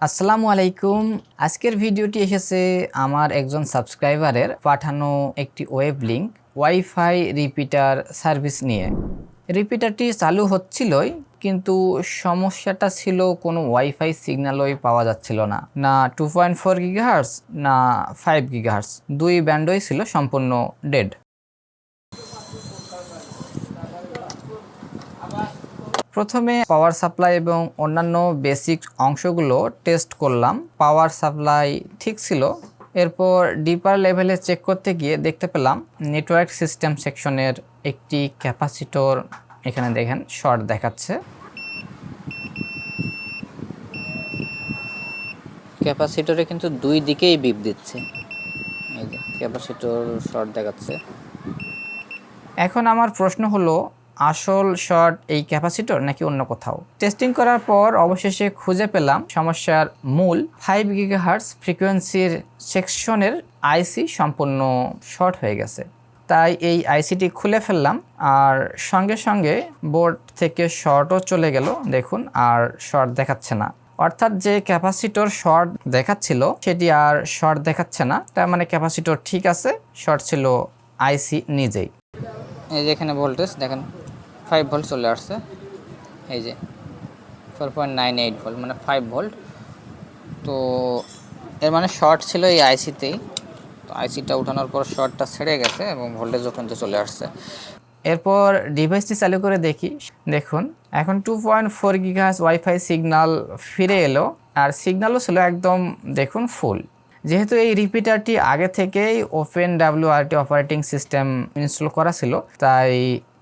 আসসালামু আলাইকুম। আজকের ভিডিওটি এসেছে আমার একজন সাবস্ক্রাইবারের পাঠানো একটি web link wifi repeater service নিয়ে। রিপিটারটি চালু হচ্ছিলই, কিন্তু সমস্যাটা ছিল কোনো ওয়াইফাই সিগন্যালই পাওয়া যাচ্ছিল না। না টু পয়েন্ট ফোর না ফাইভ গিগাহার্স দুই ব্যান্ডই ছিল সম্পূর্ণ ডেড প্রথমে পাওয়ার সাপ্লাই এবং অন্যান্য বেসিক অংশগুলো টেস্ট করলাম। পাওয়ার সাপ্লাই ঠিক ছিল। এরপর ডিপার লেভেলে চেক করতে গিয়ে দেখতে পেলাম নেটওয়ার্ক সিস্টেম সেকশনের একটি ক্যাপাসিটর এখানে দেখেন শর্ট দেখাচ্ছে। ক্যাপাসিটরে কিন্তু দুই দিকেই বিপ দিচ্ছে। এই ক্যাপাসিটর শর্ট দেখাচ্ছে। এখন আমার প্রশ্ন হলো আসল শর্ট এই ক্যাপাসিটর নাকি অন্য কোথাও? টেস্টিং করার পর অবশেষে খুঁজে পেলাম সমস্যার মূল ফাইভ গিগাহার্স ফ্রিকোয়েন্সির সেকশনের আইসি সম্পূর্ণ শর্ট হয়ে গেছে। তাই এই আইসিটি খুলে ফেললাম আর সঙ্গে সঙ্গে বোর্ড থেকে শর্টও চলে গেল, দেখুন, আর শর্ট দেখাচ্ছে না। অর্থাৎ যে ক্যাপাসিটর শর্ট দেখাচ্ছিল, সেটি আর শর্ট দেখাচ্ছে না। তার মানে ক্যাপাসিটর ঠিক আছে শর্ট ছিল আইসি নিজেই। এই যে এখানে ভোল্টেজ দেখেন। ফাইভ ভোল্ট চলে আসছে। এই যে four point nine eight volt মানে ফাইভ ভোল্ট। তো এর মানে শর্ট ছিল এই আইসিতেই। তো আইসিটা উঠানোর পর শর্টটা ছেড়ে গেছে এবং ভোল্টেজও কিন্তু চলে আসছে। এরপর ডিভাইসটি চালু করে দেখি। দেখুন, এখন টু পয়েন্ট ফোর গিগাহাস ওয়াইফাই সিগনাল ফিরে এলো। আর সিগন্যালও ছিল একদম, দেখুন ফুল যেহেতু এই রিপিটারটি আগে থেকেই open WRT operating system install করা ছিল, তাই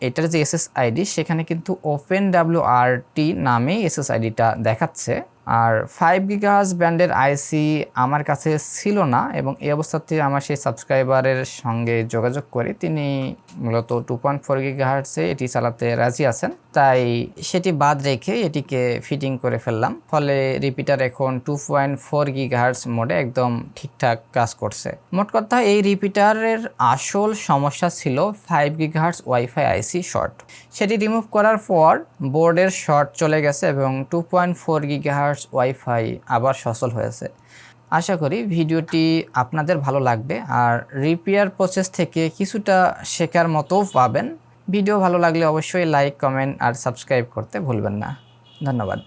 এটার যে এসএসআইডি সেখানে কিন্তু ওপেন ডাব্লিউআরটি নামেই এসএসআইডিটা দেখাচ্ছে। আর ফাইভ গিগাহাজ ব্যান্ডের আইসি আমার কাছে ছিল না এবং এই অবস্থাতে আমার সেই সাবস্ক্রাইবারের সঙ্গে যোগাযোগ করে তিনি মূলত টু পয়েন্ট ফোর গিগাহার্সে এটি চালাতে রাজি আছেন। তাই সেটি বাদ রেখে এটিকে ফিটিং করে ফেললাম। ফলে রিপিটার এখন টু পয়েন্ট ফোর গিগাহার্স মোডে একদম ঠিকঠাক কাজ করছে। মোট কথা এই রিপিটারের আসল সমস্যা ছিল five gigahertz wifi IC short সেটি রিমুভ করার পর বোর্ডের শর্ট চলে গেছে এবং two point four gigahertz wifi আবার সচল হয়েছে। আশা করি ভিডিওটি আপনাদের ভালো লাগবে আর রিপেয়ার প্রসেস থেকে কিছুটা শেখার মতো পাবেন। ভিডিও ভালো লাগলে অবশ্যই লাইক কমেন্ট আর সাবস্ক্রাইব করতে ভুলবেন না। ধন্যবাদ।